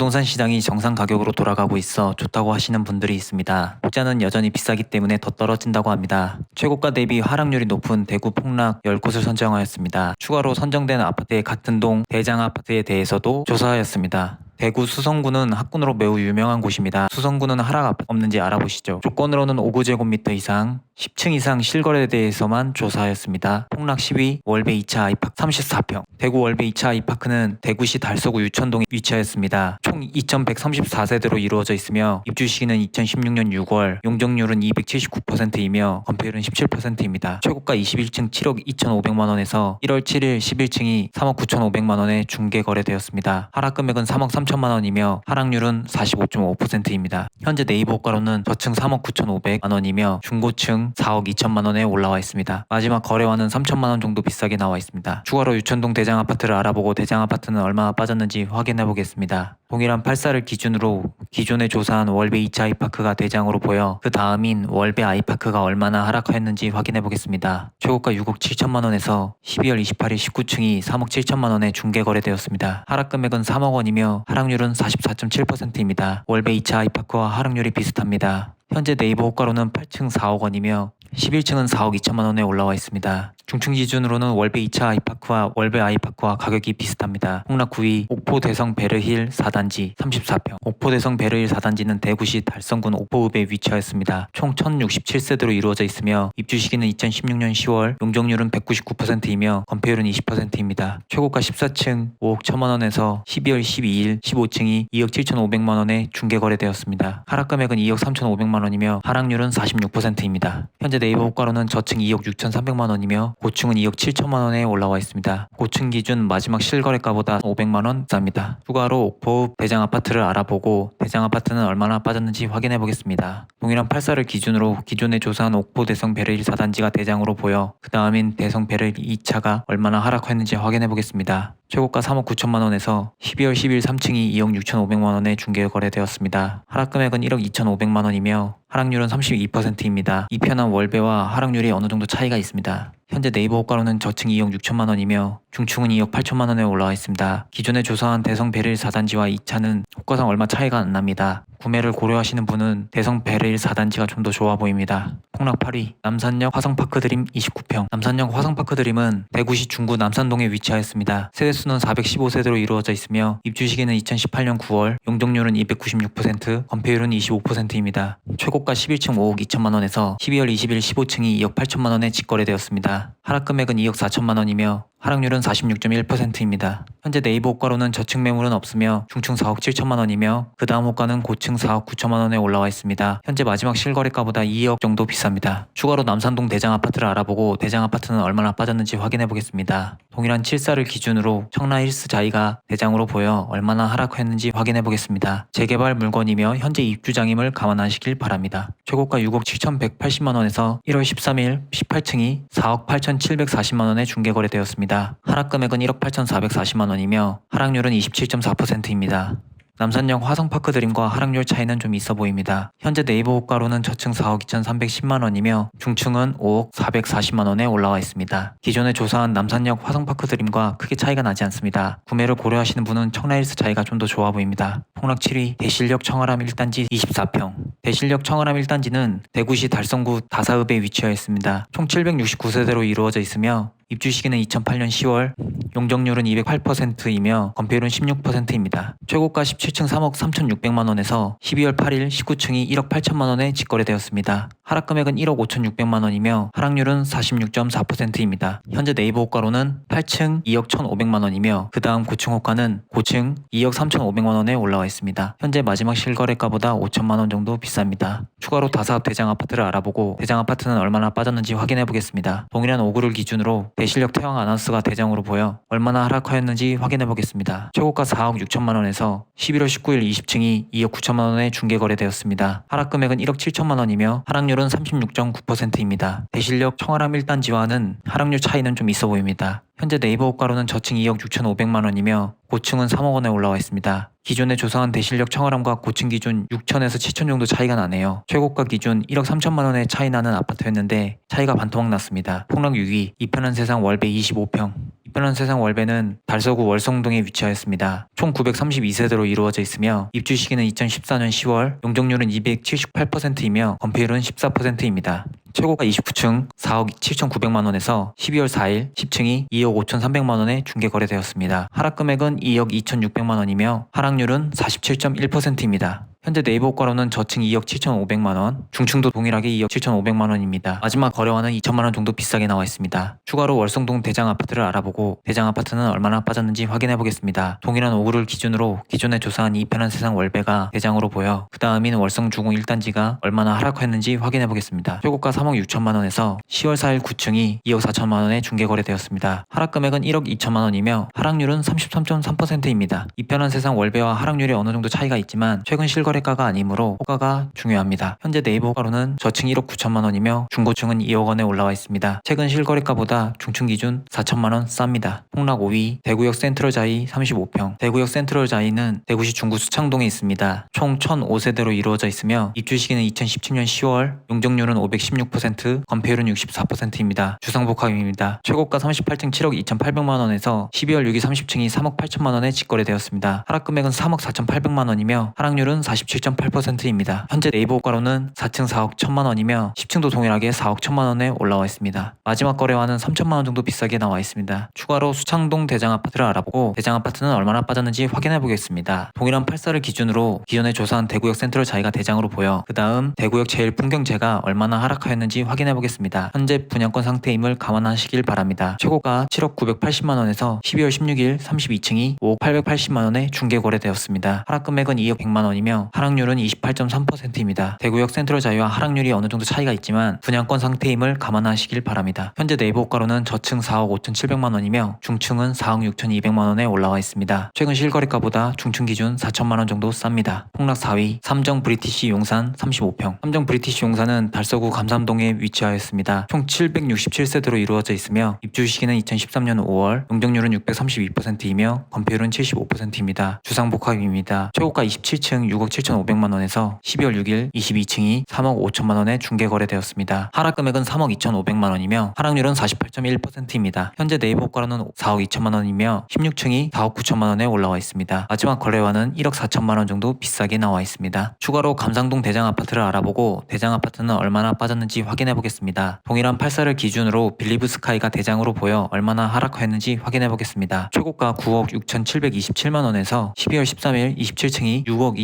부동산 시장이 정상 가격으로 돌아가고 있어 좋다고 하시는 분들이 있습니다. 혹자는 여전히 비싸기 때문에 더 떨어진다고 합니다. 최고가 대비 하락률이 높은 대구 폭락 10곳을 선정하였습니다. 추가로 선정된 아파트의 같은 동 대장 아파트에 대해서도 조사하였습니다. 대구 수성구는 학군으로 매우 유명한 곳입니다. 수성구는 하락 없는지 알아보시죠. 조건으로는 5구제곱미터 이상, 10층 이상 실거래에 대해서만 조사하였습니다. 폭락 10위 월배 2차 아이파크 34평. 대구 월배 2차 아이파크는 대구시 달서구 유천동에 위치하였습니다. 총 2134세대로 이루어져 있으며 입주 시기는 2016년 6월, 용적률은 279%이며 건폐율은 17%입니다. 최고가 21층 7억 2,500만 원에서 1월 7일 11층이 3억 9,500만 원에 중개 거래되었습니다. 하락 금액은 3억 3천 만 원이며 하락률은 45.5%입니다. 현재 네이버 호가로는 저층 3억 9,500만 원이며 중고층 4억 2천만 원에 올라와 있습니다. 마지막 거래와는 3천만 원 정도 비싸게 나와 있습니다. 추가로 유천동 대장 아파트를 알아보고 대장 아파트는 얼마나 빠졌는지 확인해 보겠습니다. 동일한 8사를 기준으로 기존에 조사한 월배 2차 아이파크가 대장으로 보여 그 다음인 월배 아이파크가 얼마나 하락하였는지 확인해 보겠습니다. 최고가 6억 7천만 원에서 12월 28일 19층이 3억 7천만 원에 중개 거래되었습니다. 하락 금액은 3억 원이며 하락 률은 44.7%입니다. 월배 2차 아이파크와 하락률이 비슷합니다. 현재 네이버 호가로는 8층 4억 원이며 11층은 4억 2천만 원에 올라와 있습니다. 중층 기준으로는 월배 2차 아이파크와 월배 아이파크와 가격이 비슷합니다. 홍락 9위 옥포 대성 베르힐 4단지 34평 옥포 대성 베르힐 4단지는 대구시 달성군 옥포읍에 위치하였습니다. 총 1067세대로 이루어져 있으며 입주 시기는 2016년 10월 용적률은 199%이며 건폐율은 20%입니다. 최고가 14층 5억 1천만 원에서 12월 12일 15층이 2억 7천5백만 원에 중개 거래되었습니다. 하락 금액은 2억 3천5백만 원이며 하락률은 46%입니다. 현재 네이버 호가로는 저층 2억 6천3백만 원이며 고층은 2억 7천만 원에 올라와 있습니다. 고층 기준 마지막 실거래가보다 500만 원 싸입니다. 추가로 옥포 대장 아파트를 알아보고 대장 아파트는 얼마나 빠졌는지 확인해 보겠습니다. 동일한 8사를 기준으로 기존에 조사한 옥포 대성 베르일 4단지가 대장으로 보여 그 다음인 대성 베르일 2차가 얼마나 하락했는지 확인해 보겠습니다. 최고가 3억 9천만 원에서 12월 10일 3층이 2억 6천5백만 원에 중개 거래되었습니다. 하락 금액은 1억 2천5백만 원이며 하락률은 32%입니다. 이 편한 월배와 하락률이 어느 정도 차이가 있습니다. 현재 네이버 호가로는 저층 2억 6천만 원이며 중층은 2억 8천만 원에 올라와 있습니다. 기존에 조사한 대성 베릴 4단지와 2차는 호가상 얼마 차이가 안 납니다. 구매를 고려하시는 분은 대성 베릴 4단지가 좀 더 좋아 보입니다. 폭락 8위 남산역 화성파크 드림 29평 남산역 화성파크 드림은 대구시 중구 남산동에 위치하였습니다. 세대수는 415세대로 이루어져 있으며 입주 시기는 2018년 9월 용적률은 296% 건폐율은 25%입니다. 최고가 11층 5억 2천만 원에서 12월 20일 15층이 2억 8천만 원에 직거래되었습니다. 하락 금액은 2억 4천만 원이며 하락률은 46.1%입니다. 현재 네이버 호가로는 저층 매물은 없으며 중층 4억 7천만 원이며 그 다음 호가는 고층 4억 9천만 원에 올라와 있습니다. 현재 마지막 실거래가보다 2억 정도 비쌉니다. 추가로 남산동 대장 아파트를 알아보고 대장 아파트는 얼마나 빠졌는지 확인해 보겠습니다. 동일한 7사를 기준으로 청라 힐스 자이가 대장으로 보여 얼마나 하락했는지 확인해 보겠습니다. 재개발 물건이며 현재 입주장임을 감안하시길 바랍니다. 최고가 6억 7,180만 원에서 1월 13일 18층이 4억 8,740만 원에 중개 거래되었습니다. 하락 금액은 1억 8,440만 원이며 하락률은 27.4%입니다. 남산역 화성파크 드림과 하락률 차이는 좀 있어 보입니다. 현재 네이버 호가로는 저층 4억 2,310만 원이며 중층은 5억 440만 원에 올라와 있습니다. 기존에 조사한 남산역 화성파크 드림과 크게 차이가 나지 않습니다. 구매를 고려하시는 분은 청라일스 차이가 좀 더 좋아 보입니다. 폭락 7위 대실역 청아람 1단지 24평 대실역 청아람 1단지는 대구시 달성구 다사읍에 위치하여 있습니다. 총 769세대로 이루어져 있으며 입주 시기는 2008년 10월, 용적률은 208%이며 건폐율은 16%입니다. 최고가 17층 3억 3,600만 원에서 12월 8일 19층이 1억 8천만 원에 직거래되었습니다. 하락 금액은 1억 5,600만 원이며 하락률은 46.4%입니다. 현재 네이버 호가로는 8층 2억 1,500만 원이며 그 다음 고층 호가는 고층 2억 3,500만 원에 올라와 있습니다. 현재 마지막 실거래가보다 5천만 원 정도 비쌉니다. 추가로 다사업 대장 아파트를 알아보고 대장 아파트는 얼마나 빠졌는지 확인해 보겠습니다. 동일한 5구를 기준으로 대실력 태왕 아나운스가 대장으로 보여 얼마나 하락하였는지 확인해 보겠습니다. 최고가 4억 6천만 원에서 11월 19일 20층이 2억 9천만 원에 중개 거래되었습니다. 하락 금액은 1억 7천만 원이며 하락률은 36.9%입니다. 대실력 청아람 1단 지와는 하락률 차이는 좀 있어 보입니다. 현재 네이버 호가로는 저층 2억 6천5백만 원이며 고층은 3억 원에 올라와 있습니다. 기존에 조사한 대실력 청아람과 고층 기준 6천에서 7천 정도 차이가 나네요. 최고가 기준 1억 3천만 원의 차이 나는 아파트였는데 차이가 반토막 났습니다. 폭락 6위, 이편한 세상 월배 25평. 이편한 세상 월배는 달서구 월성동에 위치하였습니다. 총 932세대로 이루어져 있으며 입주 시기는 2014년 10월, 용적률은 278%이며 건폐율은 14%입니다. 최고가 29층 4억 7,900만 원에서 12월 4일 10층이 2억 5,300만 원에 중개 거래되었습니다. 하락 금액은 2억 2,600만 원이며 하락률은 47.1%입니다. 현재 네이버 효과로는 저층 2억 7,500만 원, 중층도 동일하게 2억 7,500만 원입니다. 마지막 거래와는 2천만 원 정도 비싸게 나와 있습니다. 추가로 월성동 대장 아파트를 알아보고 대장 아파트는 얼마나 빠졌는지 확인해 보겠습니다. 동일한 오구를 기준으로 기존에 조사한 이 편한 세상 월배가 대장으로 보여 그 다음인 월성 주공 1단지가 얼마나 하락했는지 확인해 보겠습니다. 최고가 3억 6천만 원에서 10월 4일 9층이 2억 4천만 원에 중개 거래되었습니다. 하락 금액은 1억 2천만 원이며 하락률은 33.3%입니다. 이 편한 세상 월배와 하락률이 어느 정도 차이가 있지만 최근 실거래 가가 아니므로 호가가 중요합니다. 현재 네이버 호가로는 저층 1억 9천만 원이며 중고층은 2억 원에 올라와 있습니다. 최근 실거래가보다 중층 기준 4천만 원 쌉니다. 폭락 5위 대구역 센트럴 자이 35평 대구역 센트럴 자이는 대구시 중구 수창동에 있습니다. 총 1,005세대로 이루어져 있으며 입주 시기는 2017년 10월 용적률은 516% 건폐율은 64%입니다. 주상복합입니다. 최고가 38층 7억 2,800만 원에서 12월 6일 30층이 3억 8천만 원에 직거래되었습니다. 하락 금액은 3억 4,800만 원이며 하락률은 47.8%입니다. 현재 네이버 호가로는 4층 4억 1천만 원이며 10층도 동일하게 4억 1천만 원에 올라와 있습니다. 마지막 거래와는 3천만 원 정도 비싸게 나와 있습니다. 추가로 수창동 대장 아파트를 알아보고 대장 아파트는 얼마나 빠졌는지 확인해 보겠습니다. 동일한 8사를 기준으로 기존에 조사한 대구역 센트럴 자이가 대장으로 보여 그 다음 대구역 제일 풍경제가 얼마나 하락하였는지 확인해 보겠습니다. 현재 분양권 상태임을 감안하시길 바랍니다. 최고가 7억 980만 원에서 12월 16일 32층이 5억 880만 원에 중개 거래되었습니다. 하락 금액은 2억 100만 원이며 하락률은 28.3%입니다. 대구역 센트럴 자유와 하락률이 어느 정도 차이가 있지만 분양권 상태임을 감안하시길 바랍니다. 현재 네이버 호가로는 저층 4억 5,700만 원이며 중층은 4억 6,200만 원에 올라와 있습니다. 최근 실거래가보다 중층 기준 4천만 원 정도 쌉니다. 폭락 4위 삼정 브리티시 용산 35평 삼정 브리티시 용산은 달서구 감삼동에 위치하였습니다. 총 767세대로 이루어져 있으며 입주 시기는 2013년 5월, 용적률은 632%이며 건폐율은 75%입니다. 주상복합입니다. 최고가 27층 6억 7,500만 원에서 12월 6일 22층이 3억 5천만 원에 중개 거래되었습니다. 하락 금액은 3억 2,500만 원이며 하락률은 48.1%입니다. 현재 네이버 호가로는 4억 2천만 원이며 16층이 4억 9천만 원에 올라와 있습니다. 마지막 거래와는 1억 4천만 원 정도 비싸게 나와 있습니다. 추가로 감상동 대장 아파트를 알아보고 대장 아파트는 얼마나 빠졌는지 확인해 보겠습니다. 동일한 8사를 기준으로 빌리브 스카이가 대장으로 보여 얼마나 하락했는지 확인해 보겠습니다. 최고가 9억 6,727만 원에서 12월 13일 27층이 6억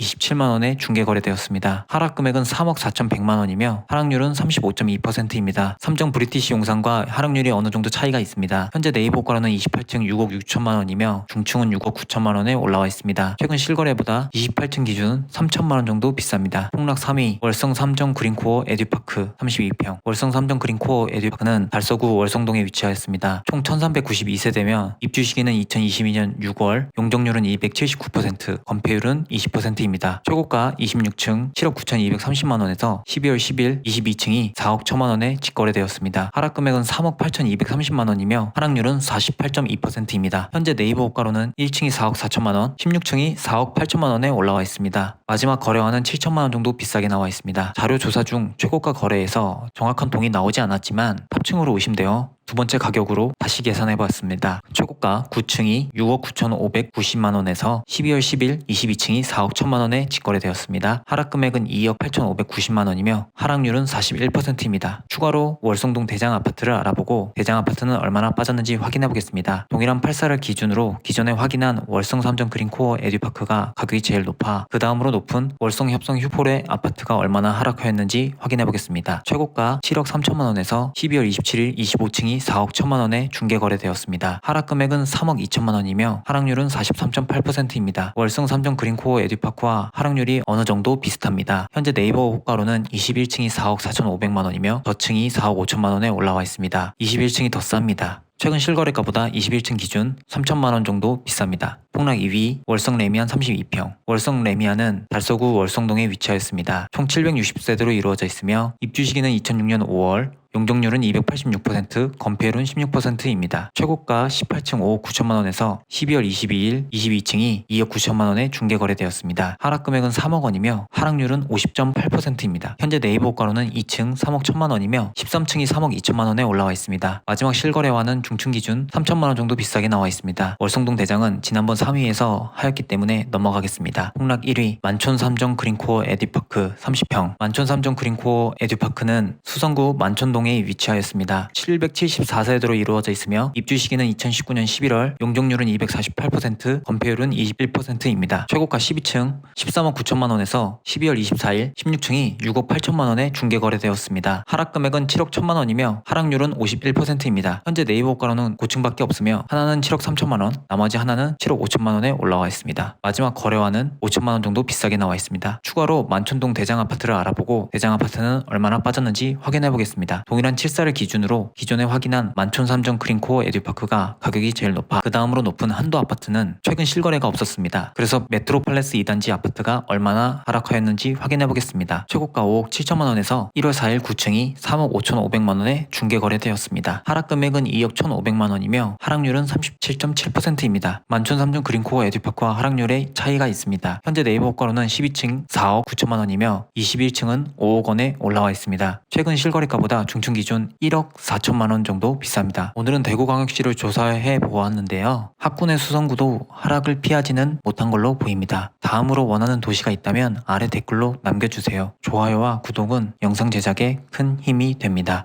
2,627만 원에 중개 거래되었습니다. 하락 금액은 3억 4,100만 원이며 하락률은 35.2%입니다. 삼정 브리티시 용산과 하락률이 어느 정도 차이가 있습니다. 현재 네이버 거래는 28층 6억 6천만 원이며 중층은 6억 9천만 원에 올라와 있습니다. 최근 실거래보다 28층 기준 3천만 원 정도 비쌉니다. 폭락 3위 월성 삼정 그린코어 에듀파크 32평 월성 삼정 그린코어 에듀파크는 달서구 월성동에 위치하였습니다. 총 1392세대며 입주 시기는 2022년 6월 용적률은 279% 건폐율은 20% 입니다. 최고가 26층 7억 9,230만 원에서 12월 10일 22층이 4억 1천만 원에 직거래되었습니다. 하락 금액은 3억 8,230만 원이며 하락률은 48.2%입니다. 현재 네이버 호가로는 1층이 4억 4천만 원, 16층이 4억 8천만 원에 올라와 있습니다. 마지막 거래와는 7천만 원 정도 비싸게 나와 있습니다. 자료 조사 중 최고가 거래에서 정확한 동이 나오지 않았지만 탑층으로 의심되어 두 번째 가격으로 다시 계산해 봤습니다. 최고가 9층이 6억 9,590만 원에서 12월 10일 22층이 4억 1천만 원에 직거래되었습니다. 하락 금액은 2억 8,590만 원이며 하락률은 41%입니다. 추가로 월성동 대장 아파트를 알아보고 대장 아파트는 얼마나 빠졌는지 확인해 보겠습니다. 동일한 8사를 기준으로 기존에 확인한 월성 삼정 그린코어 에듀파크가 가격이 제일 높아 그 다음으로 높은 월성 협성 휴포레 아파트가 얼마나 하락하였는지 확인해 보겠습니다. 최고가 7억 3천만 원에서 12월 27일 25층이 4억 1천만 원에 중개 거래되었습니다. 하락 금액은 3억 2천만 원이며 하락률은 43.8%입니다. 월성 삼정 그린코어 에듀파크와 하락률이 어느 정도 비슷합니다. 현재 네이버 호가로는 21층이 4억 4,500만 원이며 저층이 4억 5천만 원에 올라와 있습니다. 21층이 더 쌉니다. 최근 실거래가보다 21층 기준 3천만 원 정도 비쌉니다. 폭락 2위 월성 레미안 32평. 월성 레미안은 달서구 월성동에 위치하였습니다. 총 760세대로 이루어져 있으며 입주 시기는 2006년 5월, 용적률은 286%, 건폐율은 16%입니다. 최고가 18층 5억 9천만 원에서 12월 22일 22층이 2억 9천만 원에 중개 거래되었습니다. 하락 금액은 3억 원이며 하락률은 50.8%입니다. 현재 네이버 호가로는 2층 3억 1천만 원이며 13층이 3억 2천만 원에 올라와 있습니다. 마지막 실거래와는 중층 기준 3천만 원 정도 비싸게 나와 있습니다. 월성동 대장은 지난번 3위에서 하였기 때문에 넘어가겠습니다. 폭락 1위 만촌 3정 그린코어 에듀파크 30평 만촌 3정 그린코어 에듀파크는 수성구 만촌동 에 위치하였습니다. 774세대로 이루어져 있으며 입주 시기는 2019년 11월, 용적률은 248%, 건폐율은 21%입니다. 최고가 12층 13억 9천만 원에서 12월 24일 16층이 6억 8천만 원에 중개 거래되었습니다. 하락 금액은 7억 1천만 원이며 하락률은 51%입니다. 현재 네이버 호가로는 고층밖에 없으며 하나는 7억 3천만 원, 나머지 하나는 7억 5천만 원에 올라와 있습니다. 마지막 거래와는 5천만 원 정도 비싸게 나와 있습니다. 추가로 만촌동 대장 아파트를 알아보고 대장 아파트는 얼마나 빠졌는지 확인해 보겠습니다. 동일한 7사를 기준으로 기존에 확인한 만촌 3정 크린코어 에듀파크가 가격이 제일 높아 그 다음으로 높은 한도 아파트는 최근 실거래가 없었습니다. 그래서 메트로팔레스 2단지 아파트가 얼마나 하락하였는지 확인해 보겠습니다. 최고가 5억 7천만 원에서 1월 4일 9층이 3억 5천5백만 원에 중개 거래되었습니다. 하락 금액은 2억 1,500만 원이며 하락률은 37.7%입니다. 만촌 3정 그린코어 에듀파크와 하락률의 차이가 있습니다. 현재 네이버 호가로는 12층 4억 9천만 원이며 21층은 5억 원에 올라와 있습니다. 최근 실거래가보다 중층 기준 1억 4천만 원 정도 비쌉니다. 오늘은 대구광역시를 조사해 보았는데요. 학군의 수성구도 하락을 피하지는 못한 걸로 보입니다. 다음으로 원하는 도시가 있다면 아래 댓글로 남겨주세요. 좋아요와 구독은 영상 제작에 큰 힘이 됩니다.